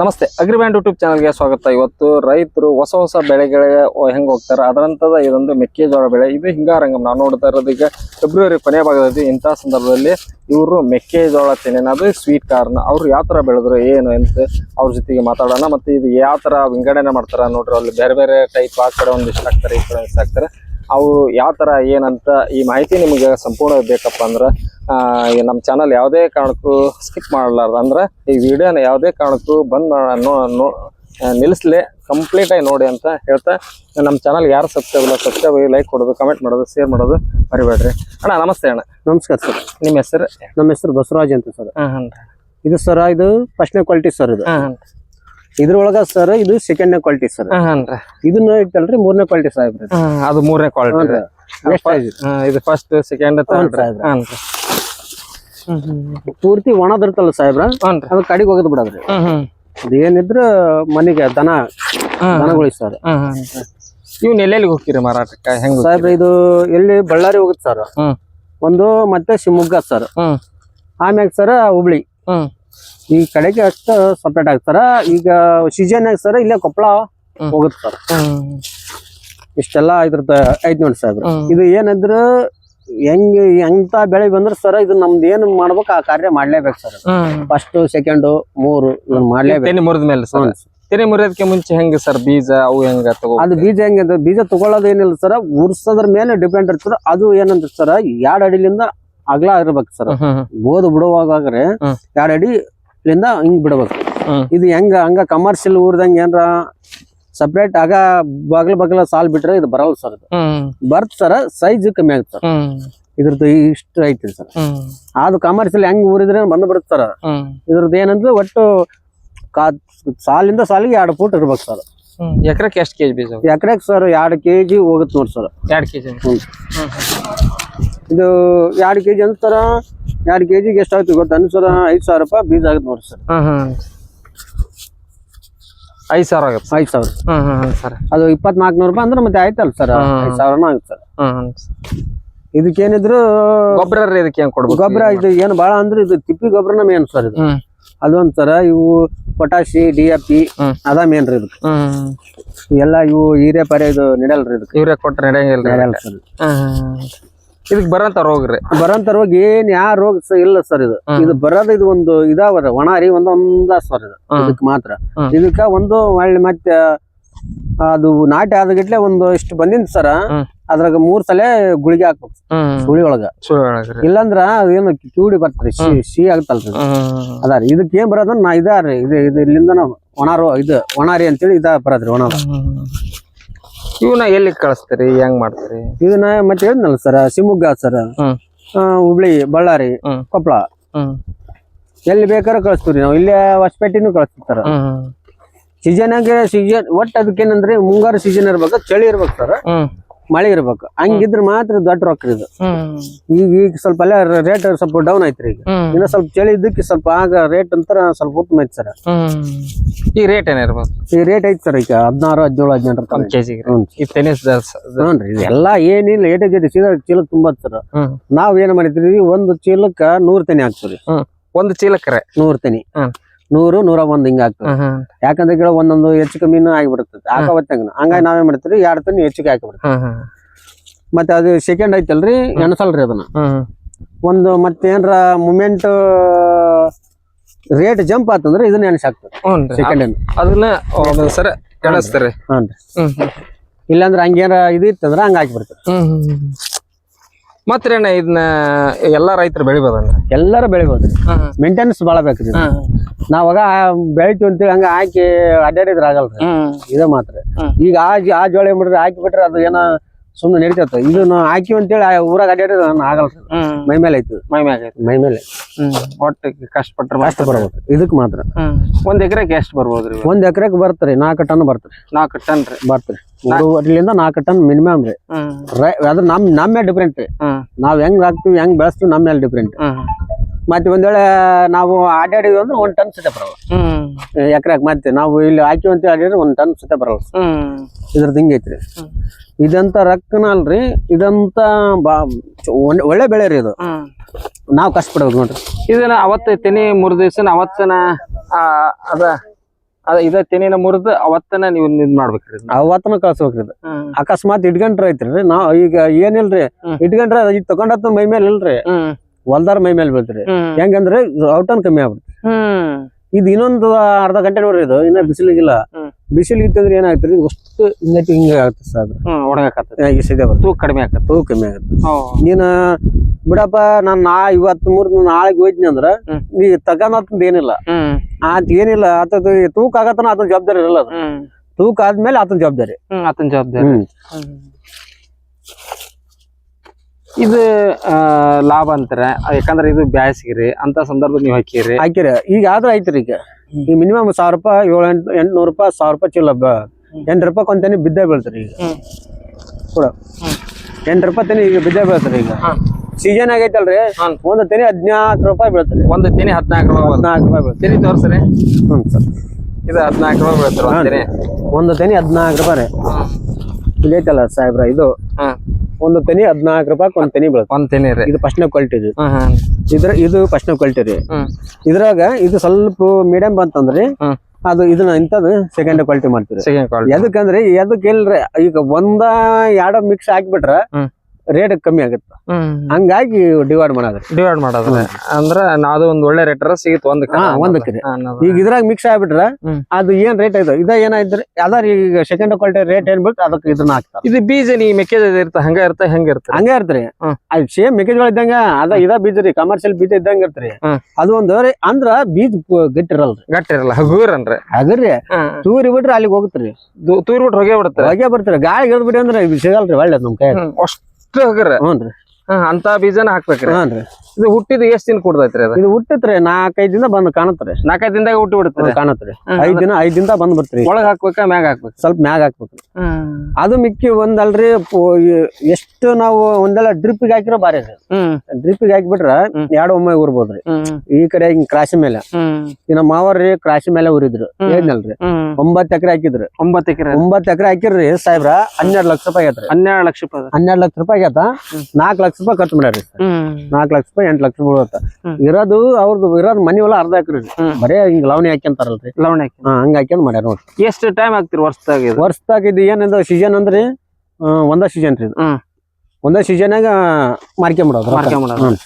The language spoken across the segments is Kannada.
ನಮಸ್ತೆ ಅಗ್ರಿಬ್ಯಾಂಡ್ ಯೂಟ್ಯೂಬ್ ಚಾನಲ್ಗೆ ಸ್ವಾಗತ. ಇವತ್ತು ರೈತರು ಹೊಸ ಹೊಸ ಬೆಳೆಗಳಿಗೆ ಹೆಂಗೆ ಹೋಗ್ತಾರೆ, ಅದರಂತದ ಇದೊಂದು ಮೆಕ್ಕೆಜೋಳ ಬೆಳೆ. ಇದು ಹಿಂಗಾರಂಗಂ ನಾವು ನೋಡ್ತಾ ಇರೋದು ಈಗ ಫೆಬ್ರವರಿ ಕೊನೆಯ ಭಾಗದಲ್ಲಿ. ಇಂಥ ಸಂದರ್ಭದಲ್ಲಿ ಇವರು ಮೆಕ್ಕೆಜೋಳ ತೆನೆನ ಸ್ವೀಟ್ ಕಾರ್ನ್. ಅವರು ಯಾವ ಥರ ಬೆಳೆದ್ರು, ಏನು ಅಂತ ಅವ್ರ ಜೊತೆಗೆ ಮಾತಾಡೋಣ. ಮತ್ತು ಇದು ಯಾವ ಥರ ವಿಂಗಡಣೆ ಮಾಡ್ತಾರೆ ನೋಡ್ರಿ, ಅಲ್ಲಿ ಬೇರೆ ಬೇರೆ ಟೈಪ್ ಆ ಕಡೆ ಇಷ್ಟ ಹಾಕ್ತಾರೆ, ಈ ಕಡೆ ಒಂದಿಷ್ಟು ಹಾಕ್ತಾರೆ. ಅವು ಯಾವ ಥರ ಏನಂತ ಈ ಮಾಹಿತಿ ನಿಮಗೆ ಸಂಪೂರ್ಣ ಬೇಕಪ್ಪ ಅಂದ್ರೆ ನಮ್ಮ ಚಾನಲ್ ಯಾವುದೇ ಕಾರಣಕ್ಕೂ ಸ್ಕಿಪ್ ಮಾಡಲಾರ್ದು ಅಂದ್ರೆ ಈ ವಿಡಿಯೋನ ಯಾವುದೇ ಕಾರಣಕ್ಕೂ ಬಂದ್ ನೋ ನಿಲ್ಲಿಸ್ಲೆ ಕಂಪ್ಲೀಟ್ ಆಗಿ ನೋಡಿ ಅಂತ ಹೇಳ್ತಾ ನಮ್ಮ ಚಾನಲ್ ಯಾರು ಸಬ್ಸ್ಕ್ರೈಬ್ ಇಲ್ಲ ಸಬ್ಸ್ಕ್ರೈಬ್ ಆಗಿ ಲೈಕ್ ಕೊಡೋದು ಕಮೆಂಟ್ ಮಾಡೋದು ಶೇರ್ ಮಾಡೋದು ಮರಿಬೇಡ್ರಿ. ಅಣ್ಣ ನಮಸ್ತೆ ಅಣ್ಣ. ನಮಸ್ಕಾರ ಸರ್. ನಿಮ್ಮ ಹೆಸರು? ನಮ್ಮ ಹೆಸರು ಬಸವರಾಜ್ ಅಂತ ಸರ್. ಹಾಂ ಹಾಂ ಇದು ಸರ್ ಇದು ಫಸ್ಟ್ನೇ ಕ್ವಾಲಿಟಿ ಸರ್ ಇದು. ಹಾಂ ಇದ್ರೊಳಗ ಸರ್ ಇದು ಸೆಕೆಂಡ್ನೇ ಕ್ವಾಲಿಟಿ ಸರ್ ಇದನ್ನ ಐತಲ್ರಿ ಮೂರನೇ ಕ್ವಾಲಿಟಿ ಸಾಹೇಬ್ರಿ ಅದು ಮೂರನೇ ಕ್ವಾಲಿಟಿ ಇದು ಫಸ್ಟ್ ಸೆಕೆಂಡ್ ಪೂರ್ತಿ ಒಣದಿರ್ತಲ್ಲ ಸಾಹೇಬ್ರ? ಅದು ಕಡಿಗೆ ಹೋಗದ್ ಬಿಡದ್ರಿ. ಅದೇನಿದ್ರ ಮನೆಗೆ ದನ ದನಗಳಿಗೆ ಸರ್. ಇವ್ನ ಎಲ್ಲೆಲ್ಲಿಗೆ ಹೋಗ್ತೀರಿ ಮಾರಾಟಕ್ಕೆ ಹೆಂಗ್ ಸಾಹೇಬ್ರ ಇದು ಎಲ್ಲಿ ಬಳ್ಳಾರಿ ಹೋಗುತ್ತೆ ಸರ್. ಒಂದು ಮತ್ತೆ ಶಿವಮೊಗ್ಗ ಸರ್. ಆಮ್ಯಾಗ ಸರ್ ಹುಬ್ಳಿ. ಈ ಕಡೆಗೆ ಅಷ್ಟ ಸಪ್ರೇಟ್ ಆಗ್ತಾರ ಈಗ ಸೀಸನ್ ಆಗ ಸರ್ ಇಲ್ಲೇ ಕೊಪ್ಪಳ ಹೋಗುತ್ತಾರ ಹೋಗುತ್ತೆ ಸರ್. ಇಷ್ಟೆಲ್ಲ ಇದ್ರದ ಐದ್ ನೋಡಿ ಸಾಹೇಬ್ರ ಇದು ಏನಂದ್ರ ಹೆಂಗ್ ಎಂತ ಬೆಳೆ ಬಂದ್ರ ಸರ್ ಇದು ನಮ್ದು ಏನ್ ಮಾಡ್ಬೇಕು ಆ ಕಾರ್ಯ ಮಾಡ್ಲೇಬೇಕು ಸರ್ ಫಸ್ಟ್ ಸೆಕೆಂಡ್ ಮೂರು ಇದನ್ನ ಮಾಡ್ಲೇಬೇಕು. ಮುರಿದ ಮೇಲೆ ಸರ್. ತೆನೆ ಮುರಿಯೋದಕ್ಕೆ ಮುಂಚೆ ಹೆಂಗ್ ಸರ್ ಬೀಜ ಅವು ಹೆಂಗ ತಗೋ ಅದು ಬೀಜ ಹೆಂಗ ಬೀಜ ತಗೊಳ್ಳೋದು ಏನಿಲ್ಲ ಸರ್. ಉರ್ಸೋದ್ರ ಮೇಲೆ ಡಿಪೆಂಡ್ ಇರ್ತದ. ಅದು ಏನಂತ ಸರ್ ಎರಡ್ ಅಡಿಲಿಂದ ಅಗಲ ಇರ್ಬೇಕು ಸರ್. ಗೋದು ಬಿಡುವಾಗ್ರೆ ಎರಡ್ ಎರಡ್ ಅಡಿಲಿಂದ ಹಿಂಗ್ ಬಿಡ್ಬೇಕು. ಇದು ಹೆಂಗ ಹಂಗ ಕಮರ್ಷಿಯಲ್ ಊರ್ದಂಗ ಏನ್ರ ಸಪ್ರೇಟ್ ಆಗ ಬಗಲ ಬಗಲ ಸಾಲ್ ಬಿಟ್ರೆ ಇದು ಬರಲ್ಲ ಸರ್ ಬರ್ತ ಸರ್ ಸೈಜ್ ಕಮ್ಮಿ ಆಗುತ್ತೆ ಸರ್ ಇದ್ರದ್ದು ಇಷ್ಟು ಐತಿ ಸರ್ ಅದು ಕಮರ್ಷಿಯಲ್ ಹೆಂಗ್ ಊರಿದ್ರೆ ಬಂದು ಬಿಡುತ್ತೆ ಸರ್ ಇದ್ರದ್ದು ಏನಂದ್ರೆ ಒಟ್ಟು ಕಾ ಸಾಲಿಂದ ಸಾಲಿಗೆ ಎರಡು ಫೂಟ್ ಇರ್ಬೇಕು ಸರ್ ಎಕರೆಕ್ಕೆ ಎಷ್ಟು ಕೆಜಿ ಬೀಜ ಎಕರೆಗೆ ಸರ್ ಎರಡು ಕೆಜಿ ಹೋಗುತ್ತೆ ನೋಡಿ ಸರ್ ಎರಡು ಕೆಜಿ. ಇದು ಎರಡು ಕೆಜಿ ಅಂತ ಸರ ಎರಡು ಕೆ ಜಿಗೆ ಎಷ್ಟಾಗುತ್ತೆ ಗೊತ್ತಾ ಸರ್ ಐದು ಸಾವಿರ ರೂಪಾಯಿ ಬೀಜ ಆಗುತ್ತೆ ನೋಡಿ ಸರ್. ಹ್ಮ್ ಹ್ಮ್. ಐದ್ ಸಾವಿರ ಆಗುತ್ತೆ. ಐದು ಸಾವಿರ. ಹ್ಮ್ ಹ್ಮ್ ಹ್ಮ್ ಸರ್. ಅದು ಇಪ್ಪತ್ನಾಲ್ಕುನೂರು ರೂಪಾಯಿ ಅಂದ್ರೆ ಮತ್ತೆ ಆಯ್ತಲ್ಲ ಸರ್. ಐದು ಸಾವಿರನೂ ಆಗುತ್ತೆ ಸರ್. ಹ್ಮ್ ಹ್ಮ್ ಇದಕ್ಕೇನಿದ್ರು ಗೊಬ್ಬರ ರೀ ಇದಕ್ಕೆ ಏನು ಕೊಡ್ಬೇಕು ಗೊಬ್ಬರ ಇದು ಏನು ಭಾಳ ಅಂದ್ರೆ ಇದು ತಿಪ್ಪಿ ಗೊಬ್ಬರನ ಮೇನ್ ಸರ್ ಇದು. ಹ್ಮ್. ಅದೊಂದ್ ಸರ ಇವು ಪೊಟಾಶಿ ಡಿ ಎ ಪಿ. ಅದ ಮೇನ್ ರೀ ಇದಕ್ಕೆ. ಹ್ಮ್ ಎಲ್ಲ ಇವು ಹೀರೆ ಪರೆ ಇದು ನಡೆಯಲ್ರಿ ಇದಕ್ಕೆ. ಇವ್ರೆ ಕೊಟ್ರೆ ನಡೆಯಂಗಿಲ್ಲ ನಡೆಯಲ್ಲ ಸರ್. ಹ್ಮ್. ಇದಕ್ ಬರಂತ ರೋಗ ರೀ ಬರಂತ ರೋಗ ಏನ್ ಯಾ ರೋಗ ಸ ಇಲ್ಲ ಸರ್ ಇದು. ಇದು ಬರೋದು ಇದು ಒಂದು ಇದಾವದ ಒಣಾರಿ ಒಂದು ಒಂದ ಸರ್ ಇದು. ಇದಕ್ಕೆ ಇದಕ್ ಮಾತ್ರ. ಇದಕ್ಕ ಒಂದು ಒಳ್ಳೆ ಮತ್ತೆ ಅದು ನಾಟಿ ಆದಗಿಟ್ಲೆ ಒಂದು ಇಷ್ಟು ಬಂದಿನ್ ಸರ. ಅದ್ರಾಗ ಮೂರ್ ಸಲ ಗುಳಿಗೆ ಹಾಕ್ಬೇಕು. ಸುಳಿ ಒಳಗ ಇಲ್ಲಾಂದ್ರ ಅದೇನು ಕಿವಿಡಿ ಬರ್ತರಿ ಸಿಹಿ ಸಿ ಆಗ್ತಲ್ರಿ ಅದಾರಿ ಇದಕ್ಕೆ ಏನ್ ಬರೋದ್ ನಾ ಇದಾರಿ ಇದು ಇದು ಇಲ್ಲಿಂದ ಒಣ ಒಣಾರು ಇದು ಒಣಾರಿ ಅಂತೇಳಿ ಇದ ಬರೋದ್ರಿ ಒಣ ಇವನ್ನ ಎಲ್ಲಿ ಕಳಿಸ್ತೀರಿ ಹೆಂಗ್ ಮಾಡ್ತೀರಿ? ಇದನ್ನ ಮತ್ತೆ ಹೇಳಿದ್ನಲ್ಲ ಸರ್ ಶಿವಮೊಗ್ಗ ಸರ್. ಹ್ಮ್. ಹುಬ್ಳಿ ಬಳ್ಳಾರಿ ಹ್ಮ್. ಕೊಪ್ಪಳ ಹ್ಮ್. ಎಲ್ಲಿ ಬೇಕಾದ್ರೂ ಕಳಿಸ್ತೀವಿ ನಾವು. ಇಲ್ಲೇ ಹೊಸಪೇಟೆನೂ ಕಳಿಸ್ತೀವಿ ಸರ್. ಹ್ಮ್ ಸೀಸನ್ ಆಗಿ ಸೀಸನ್ ಒಟ್ಟು ಅದಕ್ಕೇನಂದ್ರೆ ಮುಂಗಾರು ಸೀಸನ್ ಇರ್ಬೇಕು ಚಳಿ ಇರ್ಬೇಕು ಸರ್. ಹ್ಮ್. ಮಳೆ ಇರ್ಬೇಕು. ಹಂಗಿದ್ರೆ ಮಾತ್ರ ದೊಡ್ಡ ರೊಕ್ಕ ಇದು. ಈಗ ಈಗ ಸ್ವಲ್ಪ ಅಲ್ಲೇ ರೇಟ್ ಸ್ವಲ್ಪ ಡೌನ್ ಐತ್ರಿ ಈಗ. ಇನ್ನ ಸ್ವಲ್ಪ ಚಳಿ ಇದ್ದಕ್ಕೆ ಸ್ವಲ್ಪ ಆಗ ರೇಟ್ ಅಂತರ ಸ್ವಲ್ಪ ಉತ್ತಮ ಐತಿ ಸರ್. ಈ ರೇಟ್ ಏನಿರ್ಬೋದು ಈ ರೇಟ್ ಐತಿ ಸರ್ ಈಗ ಹದಿನಾರು ಹದಿನೇಳು ಹದಿನೆಂಟು ಹ್ಞೂನ್ರಿ ಇದೆಲ್ಲ ಏನಿಲ್ಲ ಏಟೆ ಜೊತೆ ಚೀಲ ಚೀಲ ತುಂಬತ್ ಸರ್. ನಾವ್ ಏನ್ ಮಾಡಿದ್ರಿ ಒಂದು ಚೀಲಕ್ಕ ನೂರ್ ತೆನಿ ಹಾಕ್ತೀವಿ ಒಂದು ಚೀಲಕ್ಕರೆ? ನೂರ್ ತೆನಿ. ನೂರು ನೂರ ಒಂದ್ ಹಿಂಗ ಯಾಕಂದ್ರೆ ಕೇಳ ಒಂದೊಂದು ಹೆಚ್ಚು ಕಮ್ಮಿನೂ ಆಗಿಬಿಡ್ತದೆ ಹೊತ್ತಂಗ ಹಂಗಾಗಿ ನಾವೇನ್ ಮಾಡ್ತೀವಿ ಎರಡು ತನಿ ಹೆಚ್ಚಿಗೆ ಹಾಕಿಬಿಡ್ತೀವಿ ಮತ್ತೆ ಅದು ಸೆಕೆಂಡ್ ಐತಲ್ರಿ? ಎಣಸಲ್ರಿ ಅದನ್ನ. ಒಂದು ಮತ್ತೆ ಏನ್ರ ಮೂಮೆಂಟ್ ರೇಟ್ ಜಂಪ್ ಆತಂದ್ರೆ ಇದನ್ನ ಎಣಸಾಕ್ತದೆ ಸೆಕೆಂಡ್ ಅದನ್ನ ಸರಿ ಎಣಿಸ್ತೀರಿ. ಇಲ್ಲಾಂದ್ರೆ ಹಂಗೇನ ಇದು ಇತ್ತಂದ್ರೆ ಹಂಗ ಹಾಕಿಬಿಡ್ತದೆ ಹ್ಮ್ ಮತ್ತೆ ಅಣ್ಣ ಇದನ್ನ ಎಲ್ಲಾ ರೈತರು ಬೆಳಿಬೋದ ಎಲ್ಲರೂ ಬೆಳಿಬೋದು. ಮೇಂಟೆನೆನ್ಸ್ ಭಾಳ ಬೇಕ್ರಿ ನಾವಾಗ ಬೆಳಿತೀವಿ ಅಂತೇಳಿ ಹಂಗ ಹಾಕಿ ಅಡ್ಡಾಡಿದ್ರೆ ಆಗಲ್ರಿ. ಇದೇ ಮಾತ್ರ. ಈಗ ಆ ಜ- ಆ ಜೋಳ ಏನ್ ಬಿಡ್ರಿ ಹಾಕಿ ಬಿಟ್ರೆ ಅದು ಏನೋ ಸುಮ್ಮನೆ ನಡೀತೈತೆ. ಇದು ಹಾಕಿ ಅಂತೇಳಿ ಊರಾಗ ಅಡ್ಡಾಡಿದ್ರೆ ಆಗಲ್ರಿ ಆಗಲ್ಲ. ಮೈ ಮೇಲೆ ಐತಿ ಮೈ ಮೇಲೆ. ಮೈ ಮೇಲೆ. ಹ್ಮ್. ಒಟ್ಟು ಕಷ್ಟಪಟ್ರೆ ಅಷ್ಟು ಬರ್ಬೇಕು ಇದಕ್ ಮಾತ್ರ. ಒಂದ್ ಎಕರೆಗೆ ಎಷ್ಟು ಬರ್ಬೋದ್ರಿ ಒಂದ್ ಎಕರೆಗೆ ಬರ್ತ್ರಿ ನಾಲ್ಕು ಟನ್ ಬರ್ತ್ರಿ. ನಾಲ್ಕು ಟನ್ ರೀ. ಬರ್ತ್ರಿ. ಮೂರುವರೆಲಿಂದ ನಾಲ್ಕು ಟನ್ ಮಿನಿಮಮ್ ರೀ. ಅದ್ರ ನಮ್ ನಮ್ಮ ಮೇಲೆ ಡಿಫ್ರೆಂಟ್ ರೀ. ನಾವ್ ಹೆಂಗ್ ಹಾಕ್ತಿವಿ ಹೆಂಗ್ ಬೆಳೆಸ್ತೀವಿ ನಮ್ಮ ಮೇಲೆ ಡಿಫ್ರೆಂಟ್ ಮತ್ತೆ ಒಂದ್ ವೇಳೆ ನಾವು ಆಡಾಡಿದ್ವಿ ಅಂದ್ರೆ ಒಂದ್ ಟನ್ ಬರಲ್ಲ ಎಕರೆಕ್ ಮತ್ತೆ ನಾವು ಇಲ್ಲಿ ಹಾಕಿ ಅಂತ ಹೇಳಿದ್ರೆ ಒಂದ್ ಟನ್ ಸುತ್ತ ಬರಲ್ಲ ಇದ್ರದ್ದು ಹಿಂಗೆ ಐತ್ರಿ. ಇದಂತ ರೊಕ್ಕನ ಅಲ್ರಿ ಇದಂತ ಬಾ ಒಳ್ಳೆ- ಬೆಳೆ ರೀ ಇದು. ನಾವ್ ಕಷ್ಟ ಪಡ್ಬೇಕು ನೋಡ್ರಿ. ಇದನ್ನ ಅವತ್ತ ತೆನಿ ಮೂರ್ ದಿವಸ ಅವತ್ತನ ಅದ ಅದ ಇದ ತೆನಿನ ಮುರಿದು ಅವತ್ತನ ನೀವು ಇದ್ ಮಾಡ್ಬೇಕ್ರಿ. ಅವತ್ತನ ಕಳ್ಸ್ಬೇಕ್ರಿ ಇದು. ಅಕಸ್ಮಾತ್ ಇಟ್ಕೊಂಡ್ರ ಐತ್ರಿ ನಾವ್ ಈಗ ಏನಿಲ್ರಿ. ಇಟ್ಕೊಂಡ್ರ ಈಗ ತಗೊಂಡತ್ತ ಮೈ ಮೇಲೆ ಇಲ್ರಿ. ಹೊಲ್ದಾರ ಮೈ ಮೇಲೆ ಬೀಳ್ತ್ರಿ. ಹೆಂಗಂದ್ರೆ ಔಟನ್ ಕಮ್ಮಿ ಆಗ್ಬಿಡ್ತು ಹ್ಮ್. ಇದು ಇನ್ನೊಂದು ಅರ್ಧ ಗಂಟೆ ನೋಡ್ರಿ ಇದು ಇನ್ನ ಬಿಸಿಲಿಗಿಲ್ಲ. ಬಿಸಿಲು ಇತ್ತಂದ್ರೆ ಏನಾಗ್ತದೆ ಅಷ್ಟು ಹಿಂಗತಿ ಹಿಂಗ ಆಗುತ್ತೆ ಸರ್ ಒಣಗಾಕತ್ತೆ ಒಣಗಾಕತ್ತ ಈ ಸದ್ಯ ತೂಕ ಕಡಿಮೆ ಆಗತ್ತೆ ತೂಕ ಕಮ್ಮಿ ಆಗತ್ತೆ. ನೀನ ಬಿಡಪ್ಪ ನಾನ್ ನಾ ಇವತ್ತು ಮೂರ್ ನಾಳೆಗೆ ಹೋಯ್ತೀನಿ ಅಂದ್ರ. ನೀ ತಗೊಂಡ್ ಏನಿಲ್ಲ. ಆತ ಏನಿಲ್ಲ ಆತದ ತೂಕ ಆಗತ್ತನ ಆತನ ಜವಾಬ್ದಾರಿ ಇರಲ್ಲ ಅದು. ತೂಕ ಆದ್ಮೇಲೆ ಆತನ ಜವಾಬ್ದಾರಿ. ಆತನ ಜವಾಬ್ದಾರಿ. ಇದು ಲಾಭ ಅಂತಾರೆ? ಯಾಕಂದ್ರೆ ಇದು ಬ್ಯಾಸಿಗ್ರಿ ಅಂತ ಸಂದರ್ಭ ನೀವು ಹಾಕಿರಿ. ಹಾಕಿರ. ಈಗ ಆದ್ರೆ ಐತ್ರಿ ಈಗ. ಈ ಮಿನಿಮಮ್ ಸಾವಿರ ರೂಪಾಯಿ ಏಳು ಎಂಟು ಎಂಟ್ನೂರು ರೂಪಾಯಿ ಸಾವಿರ ರೂಪಾಯಿ ಚೀಲ ಬ ಎಂಟು ರೂಪಾಯಿ ಕೊಂತೇನೆ ಬಿದ್ದೆ ಬೀಳ್ತಾರೆ ಈಗ. ಕೂಡ. ಎಂಟು ರೂಪಾಯಿ ತನಿ ಈಗ ಬಿದ್ದೆ ಬೀಳ್ತಾರೆ ಈಗ. ಸೀಸನ್ ಆಗೈತಲ್ರಿ. ಒಂದು ತೆನಿ ಹದಿನಾಲ್ಕು ರೂಪಾಯಿ ಬೀಳ್ತಾರೆ. ಒಂದು ತೆನಿ ಹದಿನಾಲ್ಕು ರೂಪಾಯಿ ಹದಿನಾಲ್ಕು ರೂಪಾಯಿ ಬೀಳ್ತಾರೆ. ತೆನಿ ತೋರ್ಸ್ರಿ. ಹ್ಞೂ ಸರ್. ಇದು ಹದಿನಾಲ್ಕು ರೂಪಾಯಿ ಬೀಳ್ತಾರೆ ಒಂದು ತೆನಿ ಒಂದು ತೆನಿ ಹದಿನಾಲ್ಕು ರೂಪಾಯಿ ರೀ. ಇಲ್ಲಿ ಐತಲ್ಲ ಸಾಹೇಬ್ರ ಇದು? ಹ್ಮ್ ಒಂದು ತೆನಿ ಹದಿನಾಲ್ಕು ರೂಪಾಯಿ ಒಂದ್ ತೆನಿ ಬೀಳುತ್ತೆ. ಒಂದ್ ತೆನಿ ರೀ. ಇದು ಫಸ್ಟ್ ಕ್ವಾಲಿಟಿ ಇದು. ಇದ್ರ ಇದು ಫಸ್ಟ್ ಕ್ವಾಲಿಟಿ ರೀ. ಹ್ಮ್. ಇದ್ರಾಗ ಇದು ಸ್ವಲ್ಪ ಮೀಡಿಯಂ ಬಂತಂದ್ರಿ ಹ್ಮ್. ಅದು ಇದನ್ನ ಇಂಥದ್ದು ಸೆಕೆಂಡ್ ಕ್ವಾಲಿಟಿ ಮಾಡ್ತೀವಿ ಸೆಕೆಂಡ್ ಕ್ವಾಲಿಟಿ ಎದಕ್ಕಂದ್ರೆ ಎದಕ್ ಇಲ್ರಿ ಈಗ ಒಂದ ಎರಡ ಮಿಕ್ಸ್ ಹಾಕ್ಬಿಟ್ರ ಹ್ಮ್. ರೇಟ್ ಕಮ್ಮಿ ಆಗುತ್ತೆ. ಹಂಗಾಗಿ ಡಿವೈಡ್ ಮಾಡೋದು ಡಿವೈಡ್ ಮಾಡೋದು ಅಂದ್ರ ನಾದು ಒಂದ್ ಒಳ್ಳೆ ರೇಟ್ ಸಿಗುತ್ತೆ ಒಂದ್ ಒಂದಕ್ಕೆ ಈಗ ಇದ್ರಾಗ ಮಿಕ್ಸ್ ಆಗ್ಬಿಟ್ರ. ಅದು ಏನ್ ರೇಟ್ ಆಯ್ತು ಇದ ಏನಾಯ್ತು ಅದಾರ ಈಗ ಸೆಕೆಂಡ್ ಕ್ವಾಲಿಟಿ ರೇಟ್ ಏನ್ ಬಿಟ್ಟು ಅದಕ್ಕೆ ಇದನ್ನ ಹಾಕ್ತಾರೆ. ಇದು ಬೀಜ ನೀ ಮೆಕ್ಕೆಜೋಳ ಇರ್ತ ಹಂಗ ಇರ್ತ ಹೆಂಗ ಇರ್ತ? ಹಂಗ ಇರ್ತ್ರಿ. ಅದ್ ಅದು ಸೇಮ್ ಮೆಕ್ಕೆಜೋಳ ಇದ್ದಂಗ ಅದ ಇದ ಬೀಜ ರೀ ಕಮರ್ಷಿಯಲ್ ಬೀಜ ಇದ್ದಂಗ ಇರ್ತ್ರಿ. ಅದು ಒಂದ್ ಅಂದ್ರ ಬೀಜ ಗಟ್ಟಿರಲ್ಲ ಗಟ್ಟಿರಲ್ಲ ಹಗೂರ್ ಅದ್ರಿ ತೂರಿ ಬಿಟ್ರಿ ಅಲ್ಲಿಗೆ ಹೋಗ್ತ್ರಿ. ತೂರಿ ಬಿಟ್ರೆ ಹೊಗೆ ಬಿಡುತ್ತೆ ಹೊಗೆ ಬರ್ತಾರೆ ಗಾಳಿ ಗಿಡ ಬಿಡಿ ಅಂದ್ರೆ ಸಿಗಲ್ರಿ ಒಳ್ಳೇದ್ ನಮ್ ಕೈ ಅಷ್ಟು ಹಗುರ ಹ್ಞೂ ಹ್ಮ್, ಅಂತ ಬೀಜನ ಹಾಕ್ಬೇಕ್ರಿ. ಹ್ಞೂನ್ರಿ ಇದು ಹುಟ್ಟಿದ ಎಷ್ಟ್ ದಿನ ಕುಡ್ದೈತ್ರಿ ಅದು? ಇದು ಹುಟ್ಟತ್ರಿ ನಾಲ್ಕೈದ್ ದಿನ ಬಂದ್ ಕಾಣತ್ರಿ ನಾಲ್ಕೈದು ದಿನದಾಗ ಹುಟ್ಟಿ ಬಿಡುತ್ತೆ ಕಾಣತ್ರಿ ಐದ್ ದಿನ ಐದ್ ದಿನ ಬಂದ್ ಬರ್ತೀರಿ ಒಳಗ್ ಹಾಕ್ಬೇಕ ಮ್ಯಾಗ ಹಾಕ್ಬೇಕು? ಸ್ವಲ್ಪ ಮ್ಯಾಗ ಹಾಕ್ಬೇಕು. ಅದು ಮಿಕ್ಕಿ ಒಂದಲ್ರಿ ಎಷ್ಟು ನಾವು ಒಂದೆಲ್ಲ ಡ್ರಿಪ್ಗೆ ಹಾಕಿರೋ ಬಾರಿ ಡ್ರಿಪ್ ಡ್ರಿಪ್ಗೆ ಹಾಕಿಬಿಟ್ರ ಹ್ಮ್. ಎರಡು ಒಮ್ಮೆ ಉರ್ಬೋದ್ರಿ. ಈ ಕಡೆ ಹಿಂಗ್ ಕ್ರಾಶಿ ಮೇಲೆ. ಇನ್ನ ಮಾವರ್ರಿ ಕ್ರಾಸ್ ಮೇಲೆ ಉರಿದ್ರು. ಏನ್ ಹೇಳಿದ್ನಲ್ರಿ ಹ್ಮ್. ಒಂಬತ್ ಎಕರೆ ಹಾಕಿದ್ರು. ಒಂಬತ್ತು ಎಕರೆ. ಒಂಬತ್ ಎಕರೆ ಹಾಕಿರ್ರಿ ಸಾಹೇಬ್ರ ಹನ್ನೆರಡು ಲಕ್ಷ ರೂಪಾಯಿ ಹನ್ನೆರಡು ಲಕ್ಷ ರೂಪಾಯಿ. ಹನ್ನೆರಡು ಲಕ್ಷ ರೂಪಾಯಿ ಆಗತ್ತ ನಾಲ್ಕು ಲಕ್ಷ ರೂಪಾಯಿ ಖರ್ಚು ಮಾಡ್ಯಾರ ನಾಲ್ಕು ಲಕ್ಷ ರೂಪಾಯಿ ಎಂಟು ಲಕ್ಷ ಬೀಳುತ್ತ. ಇರೋದು ಅವ್ರದ್ದು ಇರೋದು ಮನಿ ಹೊಲ ಅರ್ಧ ಎಕರೆ ರೀ. ಹ್ಮ್. ಬರೇ ಹಿಂಗ್ ಲವಣಿ ಹಾಕ್ಯಂತಾರಲ್ರಿ ಲವಣಿ ಹಂಗ ಹಾಕ್ಯಂದ್ ಮಾಡ್ಯಾರ ನೋಡ್ರಿ. ಎಷ್ಟು ಟೈಮ್ ಆಗ್ತಿರಿ ವರ್ಷದಾಗ ವರ್ಷದಾಗ ಇದು ಏನಂದ ಸೀಸನ್ ಅಂದ್ರಿ? ಒಂದ ಸೀಸನ್ ರೀ ಒಂದೇ ಸೀಸನ್ಯಾಗ ಮಾರ್ಕೊಂಬಿಡೋದು. ಮಾರ್ಕೊಂಬಿಡೋದು. ಹ್ಮ್.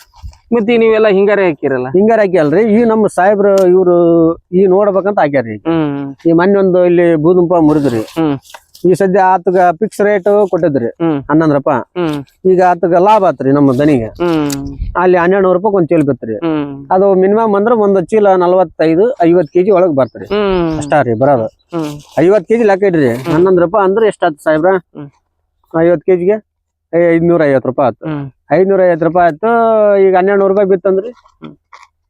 ಮತ್ತೆ ನೀವೆಲ್ಲ ಹಿಂಗಾರ ಹಾಕಿರಲ್ಲ? ಹಿಂಗಾರ ಹಾಕ್ಯಲ್ರಿ. ಈ ನಮ್ಮ ಸಾಹೇಬ್ರು ಇವ್ರು ಈ ನೋಡ್ಬೇಕಂತ ಹಾಕ್ಯಾರ್ರಿ ಈ ಮೊನ್ನೆ ಒಂದು ಇಲ್ಲಿ ಬೂದುಂಪ ಮುರಿದ್ರಿ. ಈ ಸದ್ಯ ಆತಗ ಫಿಕ್ಸ್ ರೇಟ್ ಕೊಟ್ಟಿದ್ರಿ. ಹನ್ನೊಂದ್ ರೂಪಾಯಿ. ಈಗ ಆತಗ ಲಾಭ ಆತ್ರಿ ನಮ್ಮ ದನಿಗೆ. ಅಲ್ಲಿ ಹನ್ನೆರಡು ನೂರು ರೂಪಾಯಿ ಒಂದ್ ಚೀಲ ಬಿತ್ರಿ ಅದು ಮಿನಿಮಮ್ ಅಂದ್ರ ಒಂದ್ ಚೀಲ ನಲ್ವತ್ತೈದು ಐವತ್ ಕೆಜಿ ಒಳಗ್ ಬರ್ತ್ರಿ. ಅಷ್ಟಾ ರೀ ಬರೋದು. ಐವತ್ ಕೆಜಿ ಲೆಕ್ಕ ಇಡ್ರಿ. ಹನ್ನೊಂದ್ ರೂಪಾಯಿ ಅಂದ್ರೆ ಎಷ್ಟಾತ್ ಸಾಹೇಬ್ರ. ಐವತ್ ಕೆಜಿಗೆ ಐದ್ನೂರ ಐವತ್ ರೂಪಾಯಿ ಆತು. ಹ್ಮ್. ಐದ್ನೂರ ಐವತ್ ರೂಪಾಯಿ ಆಯ್ತು ಈಗ ಹನ್ನೆರಡು ನೂರು ರೂಪಾಯಿ ಬಿತ್ತಂದ್ರಿ.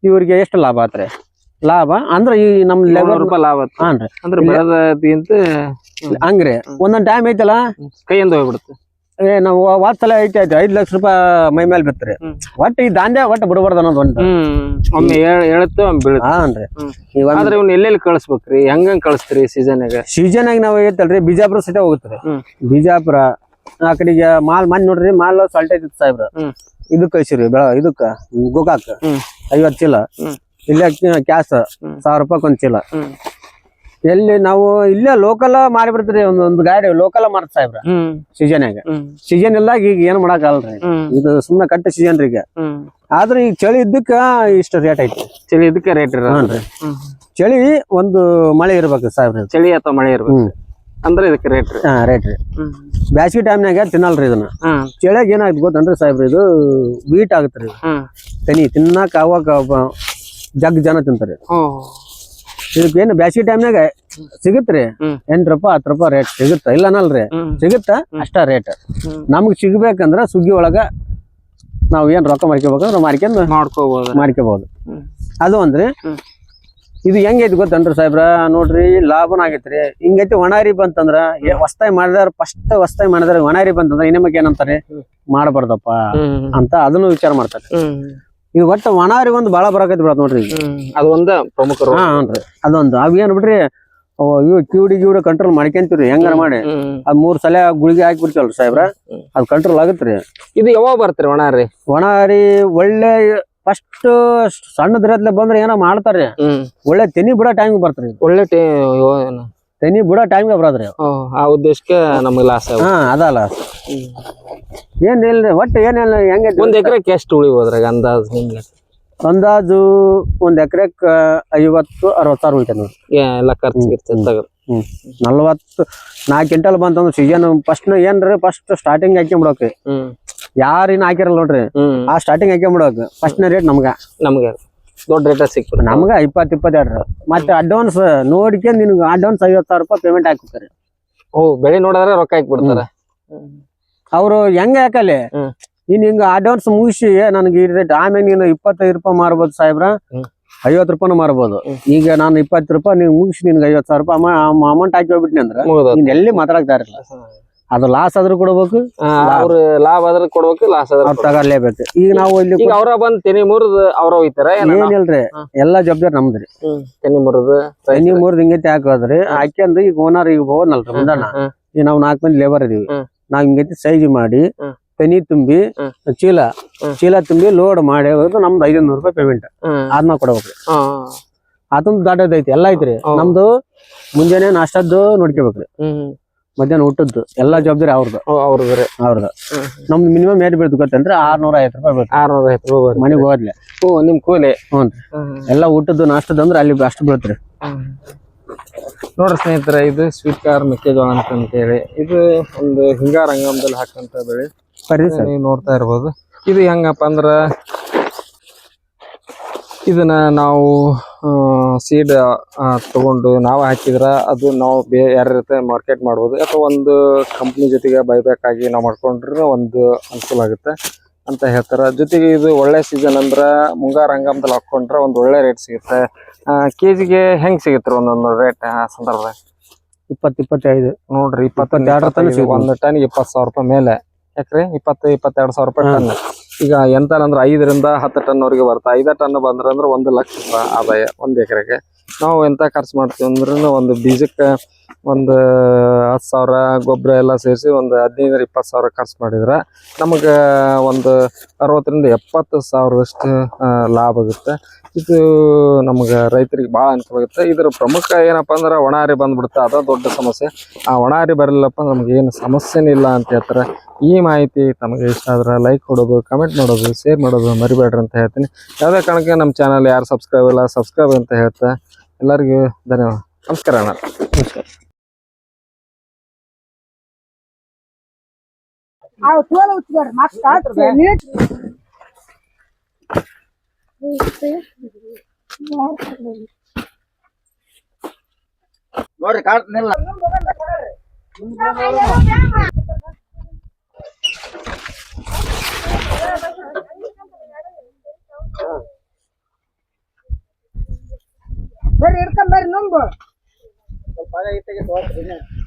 ಇವ್ರಿಗೆ ಎಷ್ಟು ಲಾಭ ಆತ್ರಿ? ಲಾಭ. ಅಂದ್ರೆ ಈ ನಮ್ ಲೆಬರ್ ರೂಪಾಯಿ ಲಾಭ. ಹಾನ್ರಿ. ಅಂದ್ರೆ ಬೆಳೆದಂತ ಹಂಗ್ರಿ. ಒಂದೊಂದ್ ಟೈಮ್ ಐತಲ್ಲ? ಕೈಯಿಂದ ಹೋಗ್ಬಿಡುತ್ತೆ. ಏ ನಾವು ವಾತ್ಸಲ ಐತಿ ಐತಿ. ಆಯ್ತು ಐದ್ ಲಕ್ಷ ರೂಪಾಯಿ ಮೈ ಮೇಲೆ ಬಿತ್ತರಿ. ಒಟ್ಟು ಈ ದಾಂಡ್ಯ ಒಟ್ಟು ಬಿಡಬಾರ್ದು ಅನ್ನೋದು ಒಂದು ಒಮ್ಮೆ ಹೇಳುತ್ತೆ ಒಮ್ಮೆ ಬೀಳುತ್ತೆ. ಹಾನ್ರಿ. ಆದ್ರೆ ಇವ್ನ ಎಲ್ಲೆಲ್ಲಿ ಕಳಿಸ್ಬೇಕ್ರಿ? ಹೆಂಗ್ ಕಳಿಸ್ತೀರಿ ಸೀಸನ್ಯಾಗ ಸೀಸನ್ ಆಗಿ ನಾವು ಹೇಳ್ತಲ್ರಿ ಬಿಜಾಪುರ ಸಿಟಿ ಹೋಗುತ್ತೆ. ಬಿಜಾಪುರ ಆ ಕಡೆಗೆ ಮಾಲ್ ಮನ್ ನೋಡ್ರಿ ಮಾಲ್ ಸಾಲ್ಟ್ ಐತಿ ಸಾಹೇಬ್ರ. ಇದು ಇದಕ್ ಕಳ್ಸಿರಿ ಬೆಳ ಇದಕ್ಕ ಗೋಕಾಕ್. ಐವತ್ ಚೀಲ. ಇಲ್ಲೇ ಕ್ಯಾಶ್. ಸಾವಿರ ರೂಪಾಯಿ ಒಂದ್ ಚೀಲ. ಎಲ್ಲಿ ನಾವು ಇಲ್ಲೇ ಲೋಕಲ್ ಮಾಡಿಬಿಡ್ತೀರಿ ಬಿಡ್ತೀರಿ ಒಂದ್ ಒಂದ್ ಗಾಡಿ ಲೋಕಲ್ ಮಾಡ್ತ ಸಾಹೇಬ್ರ. ಹ್ಮ್. ಸೀಸನ್ ಇಲ್ಲ ಈಗ ಏನ್ ಮಾಡಕ್ ಅಲ್ರಿ ಇದು ಸುಮ್ನೆ ಕಟ್ಟ ಸೀಸನ್ ರೀ ಈಗ. ಆದ್ರೆ ಈಗ ಚಳಿ ಇದ್ದಕ್ಕ ಇಷ್ಟ ರೇಟ್ ಐತಿ. ಚಳಿ ಇದಕ್ಕೆ ರೇಟ್ ಇರ ಚಳಿ ಒಂದು ಮಳೆ ಇರ್ಬೇಕು ಸಾಹೇಬ್ರ. ಚಳಿ ಅಥವಾ ಮಳೆ ಇರ್ಬೇಕು. ಅಂದ್ರೆ ಇದಕ್ಕೆ ರೇಟ್ ರೀ. ಹಾ ರೇಟ್ ರೀ. ಬ್ಯಾಸಿಗೆ ಟೈಮ್ನಾಗ ತಿನ್ನಲ್ರಿ ಇದನ್ನ. ಚಳಿಯಾಗ ಏನಾಯ್ತು ಗೊತ್ತನ್ರಿ ಸಾಹೇಬ್ರ ಇದು ವೀಟ್ ಆಗುತ್ತೆ ರೀ ತನಿ ತಿನ್ನಕ್ ಅವಾಗ ಜಗ್ ಜನ ತಿಂತಾರೆ. ಇದಕ್ಕೇನು ಇದಕ್ಕೆ ಏನು ಬ್ಯಾಸಿಗೆ ಟೈಮ್ನಾಗ ಸಿಗುತ್ತ್ರಿ ಹ್ಮ್. ಎಂಟ್ ರೂಪಾಯಿ ಹತ್ತು ರೂಪಾಯಿ ರೇಟ್ ಸಿಗುತ್ತ? ಇಲ್ಲ ಅನ್ನಲ್ರಿ ಸಿಗುತ್ತ? ಅಷ್ಟ ರೇಟ್ ನಮ್ಗೆ ಸಿಗ್ಬೇಕಂದ್ರ ಸುಗ್ಗಿ ಒಳಗ ನಾವ್ ಏನ್ ರೊಕ್ಕ ಮಾಡ್ಕೋಬೇಕಂದ್ರ ಮಾರ್ಕೊಂಡ್ ಮಾಡ್ಕೋಬಹುದು ಮಾಡ್ಕೋಬಹುದು. ಅದು ಅಂದ್ರೆ. ಇದು ಹೆಂಗೈತಿ ಗೊತ್ತನ್ರಿ ಸಾಹೇಬ್ರ? ನೋಡ್ರಿ ಲಾಭನ ಆಗೈತ್ರಿ. ಹಿಂಗೈತಿ ಒಣಾರಿ ಬಂತಂದ್ರ ಹೊಸ್ತಾಯಿ ಮಾಡಿದಾರ ಫಸ್ಟ್ ಹೊಸ್ತಾಯಿ ಮಾಡಿದಾರ ಒಣಾರಿ ಬಂತಂದ್ರ ಏನಂತಾರೆ? ಮಾಡಬಾರ್ದಪ್ಪ ಅಂತ ಅದನ್ನು ವಿಚಾರ ಮಾಡ್ತಾರೆ. ಇದು ಒಟ್ಟ ಒಣಾರಿ ಒಂದು ಬಾಳ ಬರಾಕೈತಿ ಬಿಡತ್ ನೋಡ್ರಿ ಈಗ. ಅದು ಒಂದ ಪ್ರಮುಖ. ಹಾ ಹ್ಞೂ ಅದೊಂದು. ಅವ್ ಏನ್ ಬಿಡ್ರಿ ಅಯ್ಯೋ ಇವು ಕಿವಿಡಿ ಗಿವಿಡಿ ಕಂಟ್ರೋಲ್ ಮಾಡ್ಕೊಂತೀವ್ರಿ ಹೆಂಗಾರ ಮಾಡಿ. ಅದ್ ಮೂರ್ ಸಲ ಗುಳಿಗೆ ಹಾಕಿ ಬಿಡ್ತೀವಲ್ರಿ ಸಾಹೇಬ್ರ. ಅದ್ ಕಂಟ್ರೋಲ್ ಆಗತ್ರಿ. ಇದು ಯಾವಾಗ ಬರ್ತೀರಿ ಒಣಾರಿ ಒಣಾರಿ ಒಳ್ಳೆ ಫಸ್ಟ್ ಸಣ್ಣದ್ರದ್ಲೆ ಬಂದ್ರೆ ಏನೋ ಮಾಡ್ತಾರ್ರಿ. ಒಳ್ಳೆ ತೆನಿ ಬಿಡೋ ಟೈಮ್ ಬರ್ತಾರಿ ಒಳ್ಳೆ. ತೆನಿ ಬಿಡೋ ಟೈಮ್ಗೆ ಬರೋದ್ರಿ ಅವ್. ಆ ಉದ್ದೇಶಕ್ಕೆ ನಮಗೆ ಲಾಸ್ ಆಗ ಹಾ ಅದಲ್ಲ. ಏನು ಇಲ್ರಿ ಒಟ್ಟು ಏನಿಲ್ಲ ಹೆಂಗೆ ಒಂದ್ ಎಕರೆಗೆ ಎಷ್ಟು ಉಳಿಬೋದ್ರಾಗ ಅಂದಾಜ್ ನಿಮ್ಗೆ? ಅಂದಾಜು ಒಂದು ಎಕರೆಕ್ ಐವತ್ತು ಅರವತ್ತು ಸಾವಿರ ಉಳಿತೈತೆ ನೋಡ್ರಿ. ಏ- ಎಲ್ಲ ಖರ್ಚು ಇರ್ತದೆ ತಗದು ಹ್ಮ್ ನಲ್ವತ್ತು ನಾಲ್ಕು ಕ್ವಿಂಟಲ್ ಬಂತಂದ್ರೆ ಸೀಸನ್ ಫಸ್ಟ್ ಏನ್ರಿ ಫಸ್ಟ್ ಸ್ಟಾರ್ಟಿಂಗ್ ಹಾಕ್ಕೊಂಬಿಡೋಕ್ರಿ ಹ್ಮ್. ಯಾರಿನ ಹಾಕಿರಲ್ಲ ನೋಡ್ರಿ ಹ್ಮ್. ಆ ಸ್ಟಾರ್ಟಿಂಗ್ ಹಾಕ್ಕೊಂಬಿಡೋಕೆ ಫಸ್ಟ್ನ ರೇಟ್ ನಮ್ಗೆ. ನಮ್ಗೆ. ದೊಡ್ಡ ರೇಟ್ ಸಿಕ್ತದೆ ನಮ್ಗೆ ಇಪ್ಪತ್ತು ಇಪ್ಪತ್ತೆರಡು. ಮತ್ತೆ ಅಡ್ವಾನ್ಸ್ ನೋಡಿಕೆ ನಿನ್ಗೆ ಅಡ್ವಾನ್ಸ್ ಐವತ್ತು ಸಾವಿರ ರೂಪಾಯಿ ಪೇಮೆಂಟ್ ಹಾಕ್ತಾರೆ ಓ ಬೆಳೆ ನೋಡಿದ್ರೆ ರೊಕ್ಕ ಹಾಕ್ಬಿಡ್ತಾರೆ. ಅವರು ಹೆಂಗ ಹಾಕಲಿ? ನೀನು ಹಿಂಗ ಅಡ್ವಾನ್ಸ್ ಮುಗಿಸಿ ನನಗೆ ಈ ರೇಟ್ ಆಮೇಲೆ ನೀನು ಇಪ್ಪತ್ತೈದು ರೂಪಾಯಿ ಮಾರ್ಬೋದು ಸಾಹೇಬ್ರ. ಐವತ್ತು ರೂಪಾಯಿ ಮಾರ್ಬೋದು. ಈಗ ನಾನು ಇಪ್ಪತ್ತು ರೂಪಾಯಿ ನೀವು ಮುಗಿಸಿ ನಿನ್ಗೆ ಐವತ್ತು ಸಾವಿರ ರೂಪಾಯಿ ಅಮೌಂಟ್ ಹಾಕಿ ಹೋಗ್ಬಿಟ್ನಿ ಅಂದ್ರೆ ನೀನ್ ಎಲ್ಲಿ ಮಾತಾಡ್ತಾ ಇರಲ್ಲ ಅದು ಲಾಸ್ ಆದ್ರೂ ಕೊಡ್ಬೇಕು ಅವ್ರ ಲಾಭ ಆದ್ರೂ ಕೊಡ್ಬೇಕು ಲಾಸ್ ಆದ್ರೂ ತಗೊಳ್ಳೇಬೇಕು. ಈಗ ನಾವು ಇಲ್ಲಿ ಈಗ ಅವ್ರ ಬಂದ್ ತೆನಿ ಮುರಿದ ಅವ್ರ ಹೋಯ್ತಾರ ನಾವು- ಏನಿಲ್ರಿ. ಎಲ್ಲಾ ಜವಾಬ್ದಾರಿ ನಮ್ದ್ರಿ. ತೆನಿ ಮುರಿದು ತೆನಿ ಮುರಿದ್ ಹಿಂಗೈತಿ ಹಾಕೋದ್ರಿ ಹಾಕ್ಯಂದು ಈಗ ಓನರ್ ಈಗ ಹೋಗೋನಲ್ರಿ ಮುಂದಣ್ಣ ಈಗ ನಾವು ನಾಲ್ಕು ಮಂದಿ ಲೇಬರ್ ಇದೀವಿ. ನಾವ್ ಹಿಂಗೈತಿ ಸೈಜ್ ಮಾಡಿ. ತೆನಿ ತುಂಬಿ. ಚೀಲ ಚೀಲ ತುಂಬಿ ಲೋಡ್ ಮಾಡಿ ಹೋಗೋದು ನಮ್ದು ಐದ್ ನೂರು ರೂಪಾಯಿ ಪೇಮೆಂಟ್ ಅದನ್ನ ಕೊಡ್ಬೇಕ್ರಿ ಅದೊಂದು ದೊಡ್ಡದೈತಿ ಎಲ್ಲಾ ಐತ್ರಿ. ನಮ್ದು ಮುಂಜಾನೆ ನಾಷ್ಟದ್ದು ನೋಡ್ಕೋಬೇಕ್ರಿ. ಮಧ್ಯಾಹ್ನ ಊಟದ್ದು ಎಲ್ಲಾ ಜವಾಬ್ದಾರಿ ಅವ್ರದ್ದು ಅವ್ರದ್ದು ರೀ. ಅವ್ರದ್ದು ನಮ್ದು ಮಿನಿಮಮ್ ಏಟ್ ಬೀಳ್ತು ಗೊತ್ತೇನ್ರಿ? ಆರ್ನೂರ ಐವತ್ತು ರೂಪಾಯಿ ಬೀಳ್ತು. ಆರ್ನೂರ ಐವತ್ತು ರೂಪಾಯಿ. ಮನೆಗೆ ಹೋಗ್ಲಿ ಹ್ಞೂ ನಿಮ್ ಕೂಲಿ. ಹ್ಞೂ ಎಲ್ಲಾ ಊಟದ್ದು ನಾಷ್ಟದ್ದು ಅಂದ್ರೆ ಅಲ್ಲಿ ಅಷ್ಟು ಬೀಳ್ತ್ರಿ. ನೋಡ್ರಿ ಸ್ನೇಹಿತರೆ ಇದು ಸ್ವೀಟ್ ಕಾರ್ ಮೆಕ್ಕೆಜೋಳ ಅಂತ ಹೇಳಿ ಇದು ಒಂದು ಹಿಂಗಾರ ಹಂಗಾಮದಲ್ಲಿ ಹಾಕಂತ ಬೆಳೆ. ಸರ್. ನೀವು ನೋಡ್ತಾ ಇರ್ಬೋದು. ಇದು ಹೆಂಗಪ್ಪ ಅಂದ್ರ ಇದನ್ನ ನಾವು ಸೀಡ್ ತಗೊಂಡು ನಾವು ಹಾಕಿದ್ರ ಅದು ನಾವು ಬೇ ಯಾರ ಮಾರ್ಕೆಟ್ ಮಾಡ್ಬೋದು ಅಥವಾ ಒಂದು ಕಂಪ್ನಿ ಜೊತೆಗೆ ಬೈಬ್ಯಾಕ್ ಆಗಿ ನಾವು ಮಾಡ್ಕೊಂಡ್ರೆ ಒಂದು ಅನುಕೂಲ ಆಗುತ್ತೆ ಅಂತ ಹೇಳ್ತಾರೆ. ಜೊತೆಗೆ ಇದು ಒಳ್ಳೆ ಸೀಸನ್ ಅಂದ್ರೆ ಮುಂಗಾರು ಹಂಗಾಮದಲ್ಲಿ ಹಾಕೊಂಡ್ರೆ ಒಂದು ಒಳ್ಳೆ ರೇಟ್ ಸಿಗುತ್ತೆ. ಕೆ ಜಿಗೆ ಹೆಂಗ್ ಸಿಗುತ್ತೆ ಒಂದೊಂದು ರೇಟ್ ಆ ಸಂದರ್ಭದಾಗ ಇಪ್ಪತ್ತು ಇಪ್ಪತ್ತೈದು. ನೋಡ್ರಿ ಇಪ್ಪತ್ತೊಂದು ಎರಡು ಟನ್. ಒಂದು ಟನ್ ಇಪ್ಪತ್ತು ಸಾವಿರ ರೂಪಾಯಿ ಮೇಲೆ. ಯಾಕ್ರಿ? ಇಪ್ಪತ್ತು ಇಪ್ಪತ್ತೆರಡು ಸಾವಿರ ರೂಪಾಯಿ ಟನ್ ಈಗ ಎಂತ ಅಂದ್ರೆ ಐದರಿಂದ ಹತ್ತು ಟನ್ ವರೆಗೆ ಬರ್ತಾ, ಐದ ಟನ್ ಬಂದ್ರ ಅಂದ್ರೆ ಒಂದು ಲಕ್ಷ ರೂಪಾಯಿ ಆದಾಯ, ಒಂದು ಎಕರೆಗೆ. ನಾವು ಎಂತ ಖರ್ಚು ಮಾಡ್ತೀವಿ ಅಂದ್ರೆ ಒಂದು ಬೀಜಕ್ಕೆ ಒಂದು ಹತ್ತು ಸಾವಿರ ಗೊಬ್ಬರ ಎಲ್ಲ ಸೇರಿಸಿ ಒಂದು ಹದಿನೈದರಿಂದ ಇಪ್ಪತ್ತು ಸಾವಿರ ಖರ್ಚು ಮಾಡಿದ್ರೆ ನಮಗೆ ಒಂದು ಅರವತ್ತರಿಂದ ಎಪ್ಪತ್ತು ಸಾವಿರದಷ್ಟು ಲಾಭ ಆಗುತ್ತೆ. ಇದು ನಮಗೆ ರೈತರಿಗೆ ಭಾಳ ಅನುಕೂಲ ಆಗುತ್ತೆ. ಇದರ ಪ್ರಮುಖ ಏನಪ್ಪ ಅಂದ್ರೆ ಒಣಾರಿ ಬಂದುಬಿಡುತ್ತೆ. ಅದ ದೊಡ್ಡ ಸಮಸ್ಯೆ. ಆ ಒಣಾರಿ ಬರಲಿಲ್ಲಪ್ಪ ನಮ್ಗೆ ಏನು ಸಮಸ್ಯೆನೇ ಇಲ್ಲ ಅಂತ ಹೇಳ್ತಾರೆ. ಈ ಮಾಹಿತಿ ತಮಗೆ ಇಷ್ಟ ಆದ್ರೆ ಲೈಕ್ ಕೊಡೋದು ಕಮೆಂಟ್ ಮಾಡೋದು ಶೇರ್ ಮಾಡೋದು ಮರಿಬೇಡ್ರಿ ಅಂತ ಹೇಳ್ತೀನಿ. ಯಾವುದೇ ಕಾರಣಕ್ಕೆ ನಮ್ಮ ಚಾನಲ್ ಯಾರು ಸಬ್ಸ್ಕ್ರೈಬ್ ಇಲ್ಲ ಸಬ್ಸ್ಕ್ರೈಬ್ ಅಂತ ಹೇಳ್ತಾ ಎಲ್ಲರಿಗೂ ಧನ್ಯವಾದ. ನಮಸ್ಕಾರ ಅವ್ ತೋಲ್ ಉಚ್ಚಿದಾರ ಮತ್ತ ನೀಟ್ ನೋಡ್ರಿ ಕಾಡ್ತಿನಿಲ್ಲ ಬರ್ರಿ ಹಿಡ್ಕೊಂಡ್ Pada itu.